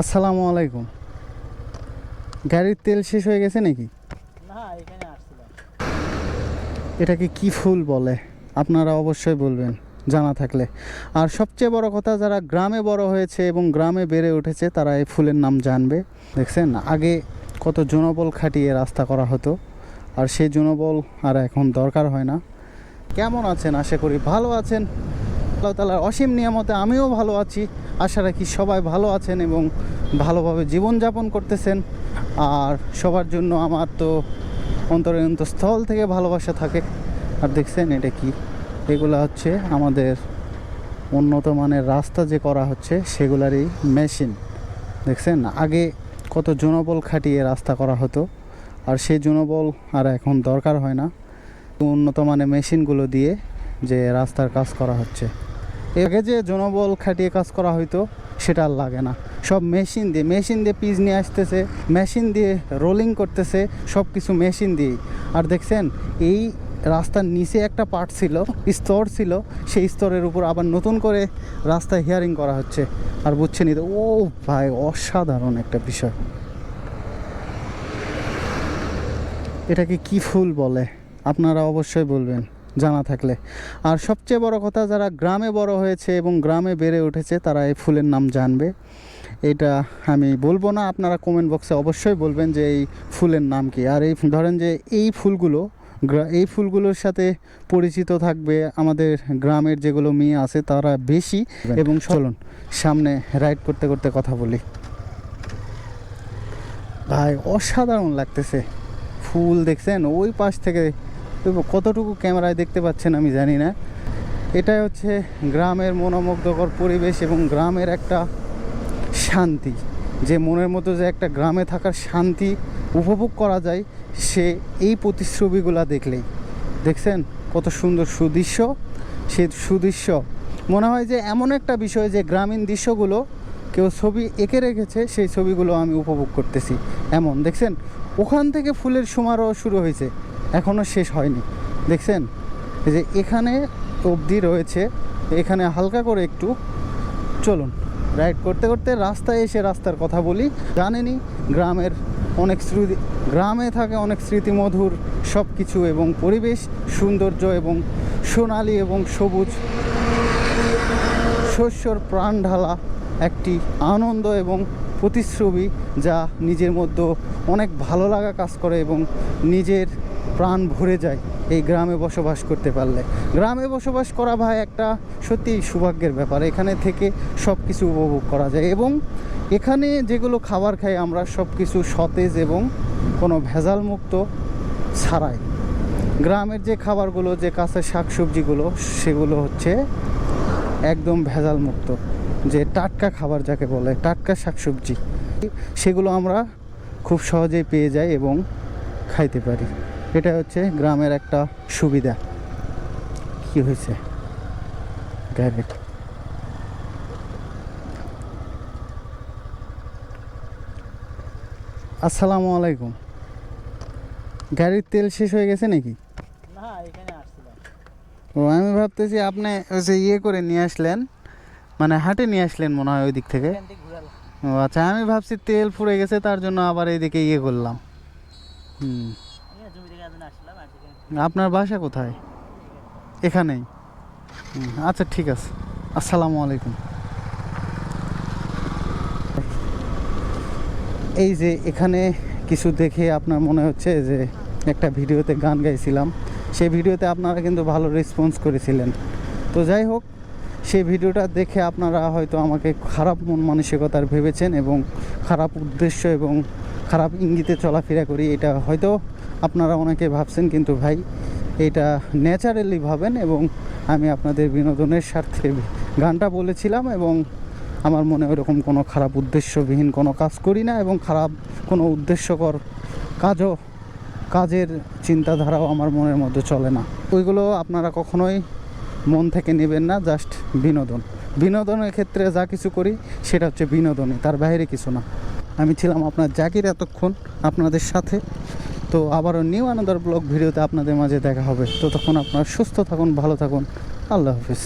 আসসালামু আলাইকুম। গাড়ির তেল শেষ হয়ে গেছে নাকি? না এখানে আসছিলাম। এটাকে কি ফুল বলে? আপনারা অবশ্যই বলবেন জানা থাকলে। আর সবচেয়ে বড় কথা যারা গ্রামে বড় হয়েছে এবং গ্রামে বেড়ে উঠেছে তারা এই ফুলের নাম জানবে। দেখছেন আগে কত জনবল খাটিয়ে রাস্তা করা হতো আর সেই জনবল আর এখন দরকার হয় না। কেমন আছেন? আশা করি ভালো আছেন। আল্লাহ তালার অসীম নিয়ামতে আমিও ভালো আছি। আশা রাখি সবাই ভালো আছেন এবং ভালোভাবে জীবনযাপন করতেছেন। আর সবার জন্য আমার তো অন্তরে স্থল থেকে ভালোবাসা থাকে। আর দেখছেন এটা কি? এগুলো হচ্ছে আমাদের উন্নত মানের রাস্তা যে করা হচ্ছে, সেগুলারই মেশিন। দেখছেন? আগে কত জনবল খাটিয়ে রাস্তা করা হতো, আর সেই জনবল আর এখন দরকার হয় না। উন্নত মানের মেশিনগুলো দিয়ে যে রাস্তার কাজ করা হচ্ছে। আগে যে জনবল খাটিয়ে কাজ করা হইতো, সেটা আর লাগে না। সব মেশিন দিয়ে মেশিন দিয়ে পিস নিয়ে আসতেছে, মেশিন দিয়ে রোলিং করতেছে সব কিছু মেশিন দিয়েই। আর দেখছেন, এই রাস্তার নিচে একটা পার্ট ছিল, স্তর ছিল, সেই স্তরের উপর আবার নতুন করে রাস্তায় হিয়ারিং করা হচ্ছে। আর বুঝছেনই তো, ও ভাই, অসাধারণ একটা বিষয়। এটাকে কি ফুল বলে? আপনারা অবশ্যই বলবেন। জানা থাকলে। আর সবচেয়ে বড় কথা, যারা গ্রামে বড় হয়েছে এবং গ্রামে বেড়ে উঠেছে, তারা এই ফুলের নাম জানবে। এটা আমি বলব না, আপনারা কমেন্ট বক্সে অবশ্যই বলবেন যে এই ফুলের নাম কি। আর এই ধরেন যে এই ফুলগুলো এই ফুলগুলোর সাথে পরিচিত থাকবে আমাদের গ্রামের যেগুলো মেয়ে আছে, তারা বেশি। এবং চলুন, সামনে রাইড করতে করতে কথা বলি। ভাই, অসাধারণ লাগতেছে। ফুল দেখছেন, ওই পাশ থেকে কতটুকু ক্যামেরায় দেখতে পাচ্ছেন আমি জানি না। এটাই হচ্ছে গ্রামের মনোমুগ্ধকর পরিবেশ এবং গ্রামের একটা শান্তি। যে মনের মতো যে একটা গ্রামে থাকার শান্তি উপভোগ করা যায়, সে এই প্রতিচ্ছবিগুলো দেখলেই। দেখছেন? কত সুন্দর সুদৃশ্য। সে সুদৃশ্য। মনে হয় যে এমন একটা বিষয় যে গ্রামীণ দৃশ্যগুলো কেউ ছবি এঁকে রেখেছে, সেই ছবিগুলো আমি উপভোগ করতেছি। এমন, দেখছেন? ওখান থেকে ফুলের সমারোহ শুরু হয়েছে। এখনও শেষ হয়নি। দেখছেন? যে এখানে অবধি রয়েছে, এখানে হালকা করে একটু চলুন। রাইড করতে করতে রাস্তায় এসে রাস্তার কথা বলি। জানেনই গ্রামের অনেক স্মৃতি, গ্রামে থাকে অনেক স্মৃতিমধুর সব কিছু এবং পরিবেশ, সৌন্দর্য এবং সোনালি এবং সবুজ। শস্যর প্রাণ ঢালা একটি আনন্দ এবং প্রতিচ্ছবি যা নিজের মধ্যে অনেক ভালো লাগা কাজ করে এবং নিজের প্রাণ ভরে যায় এই গ্রামে বসবাস করতে পারলে। গ্রামে বসবাস করা ভাই একটা সত্যি সৌভাগ্যের ব্যাপার। এখানে থেকে সব কিছু উপভোগ করা যায় এবং এখানে যেগুলো খাবার খাই আমরা সব কিছু সতেজ এবং কোনো ভেজাল মুক্ত ছাড়াই। গ্রামের যে খাবারগুলো, যে কাঁচা শাকসবজিগুলো, সেগুলো হচ্ছে একদম ভেজাল মুক্ত যে টাটকা খাবার যাকে বলে টাটকা শাকসবজি সেগুলো আমরা খুব সহজেই পেয়ে যাই এবং খাইতে পারি। এটা হচ্ছে গ্রামের একটা সুবিধা। কি হয়েছে? গাড়ি আসসালামু আলাইকুম। গাড়ির তেল শেষ হয়ে গেছে নাকি? না এখানে আসছিলাম। আমি ভাবতেছি আপনি ওই যে ইয়ে করে নিয়ে আসলেন। মানে হাটে নিয়ে আসলেন মনে হয় ওই দিক থেকে? ও আচ্ছা আমি ভাবছি তেল ফুরে গেছে, তার জন্য আবার এইদিকে ইয়ে করলাম। আপনার বাসা কোথায়? এখানেই। আচ্ছা ঠিক আছে। আসসালামু আলাইকুম। এই যে এখানে কিছু দেখে আপনার মনে হচ্ছে যে একটা ভিডিওতে গান গাইছিলাম, সেই ভিডিওতে আপনারা কিন্তু ভালো রেসপন্স করেছিলেন। তো যাই হোক সেই ভিডিওটা দেখে আপনারা হয়তো আমাকে খারাপ মন মানসিকতার ভেবেছেন এবং খারাপ উদ্দেশ্য এবং খারাপ ইঙ্গিতে চলাফেরা করি, এটা হয়তো আপনারা অনেকে ভাবছেন, কিন্তু ভাই এটা ন্যাচারালি ভাবেন এবং আমি আপনাদের বিনোদনের স্বার্থে গানটা বলেছিলাম এবং আমার মনে ওরকম কোনো খারাপ উদ্দেশ্যবিহীন কোনো কাজ করি না এবং খারাপ কোনো উদ্দেশ্যকর কাজও, কাজের চিন্তাধারাও আমার মনের মধ্যে চলে না। ওইগুলো আপনারা কখনোই মন থেকে নেবেন না জাস্ট বিনোদন। বিনোদনের ক্ষেত্রে যা কিছু করি, সেটা হচ্ছে বিনোদনই তার বাইরে কিছু না। আমি ছিলাম আপনার জাকির এতক্ষণ আপনাদের সাথে। তো আবারও নিউ আনাদার ব্লগ ভিডিওতে আপনাদের মাঝে দেখা হবে। তো তখন আপনারা সুস্থ থাকুন, ভালো থাকুন। আল্লাহ হাফিজ।